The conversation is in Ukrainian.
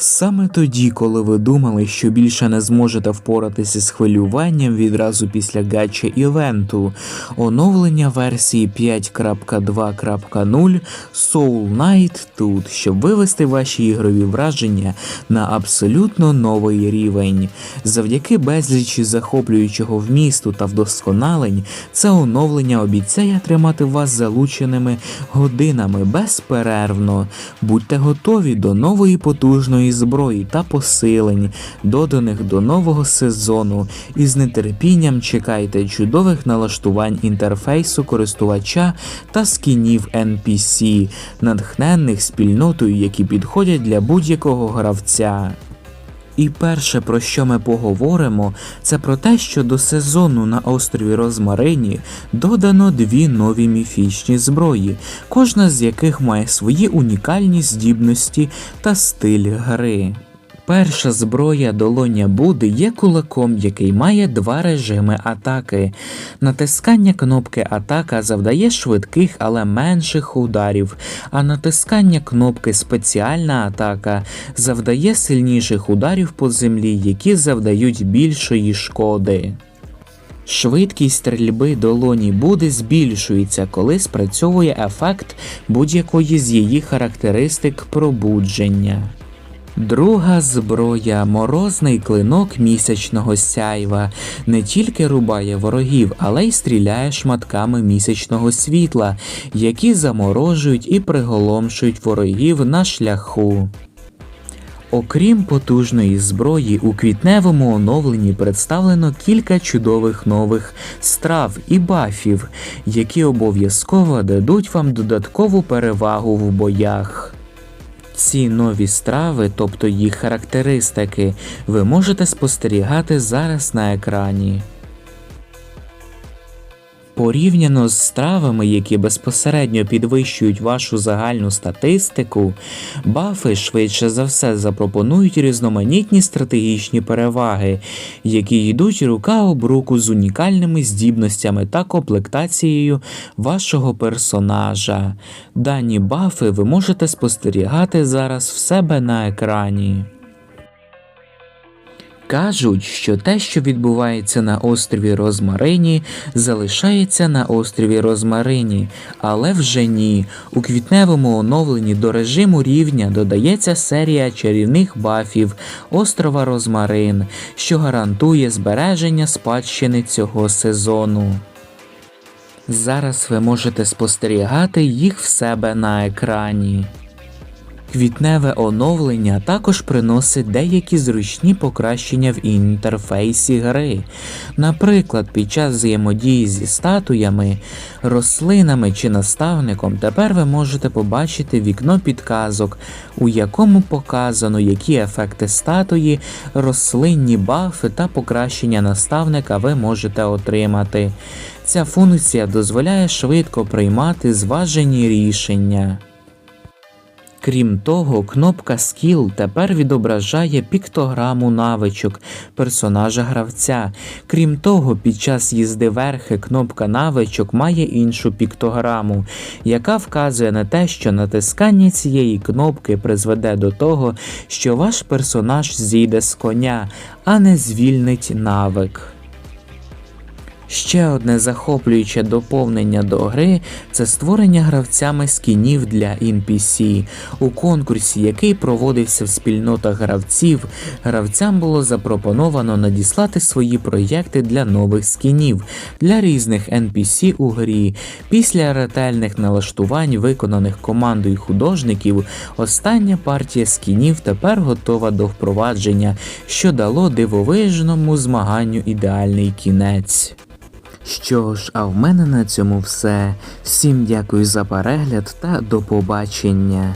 Саме тоді, коли ви думали, що більше не зможете впоратися з хвилюванням відразу після гача івенту, оновлення версії 5.2.0 Soul Knight тут, щоб вивести ваші ігрові враження на абсолютно новий рівень. Завдяки безлічі захоплюючого вмісту та вдосконалень, це оновлення обіцяє тримати вас залученими годинами безперервно. Будьте готові до нової потужної зброї та посилень, доданих до нового сезону, і з нетерпінням чекайте чудових налаштувань інтерфейсу користувача та скінів NPC, натхненних спільнотою, які підходять для будь-якого гравця. І перше, про що ми поговоримо, це про те, що до сезону на острові Розмарині додано дві нові міфічні зброї, кожна з яких має свої унікальні здібності та стиль гри. Перша зброя долоня Буди є кулаком, який має два режими атаки. Натискання кнопки атака завдає швидких, але менших ударів, а натискання кнопки спеціальна атака завдає сильніших ударів по землі, які завдають більшої шкоди. Швидкість стрільби долоні Буди збільшується, коли спрацьовує ефект будь-якої з її характеристик пробудження. Друга зброя морозний клинок місячного сяйва не тільки рубає ворогів, але й стріляє шматками місячного світла, які заморожують і приголомшують ворогів на шляху. Окрім потужної зброї, у квітневому оновленні представлено кілька чудових нових страв і бафів, які обов'язково дадуть вам додаткову перевагу в боях. Ці нові страви, тобто їх характеристики, ви можете спостерігати зараз на екрані. Порівняно з стравами, які безпосередньо підвищують вашу загальну статистику, бафи швидше за все запропонують різноманітні стратегічні переваги, які йдуть рука об руку з унікальними здібностями та комплектацією вашого персонажа. Дані бафи ви можете спостерігати зараз в себе на екрані. Кажуть, що те, що відбувається на острові Розмарині, залишається на острові Розмарині, але вже ні. У квітневому оновленні до режиму рівня додається серія чарівних бафів острова Розмарин, що гарантує збереження спадщини цього сезону. Зараз ви можете спостерігати їх в себе на екрані. Квітневе оновлення також приносить деякі зручні покращення в інтерфейсі гри. Наприклад, під час взаємодії зі статуями, рослинами чи наставником тепер ви можете побачити вікно підказок, у якому показано, які ефекти статуї, рослинні бафи та покращення наставника ви можете отримати. Ця функція дозволяє швидко приймати зважені рішення. Крім того, кнопка Skill тепер відображає піктограму навичок персонажа гравця. Крім того, під час їзди верхи кнопка навичок має іншу піктограму, яка вказує на те, що натискання цієї кнопки призведе до того, що ваш персонаж зійде з коня, а не звільнить навик. Ще одне захоплююче доповнення до гри це створення гравцями скінів для NPC. У конкурсі, який проводився в спільнотах гравців, гравцям було запропоновано надіслати свої проєкти для нових скінів для різних NPC у грі. Після ретельних налаштувань, виконаних командою художників, остання партія скінів тепер готова до впровадження, що дало дивовижному змаганню ідеальний кінець. Що ж, а в мене на цьому все. Всім дякую за перегляд та до побачення.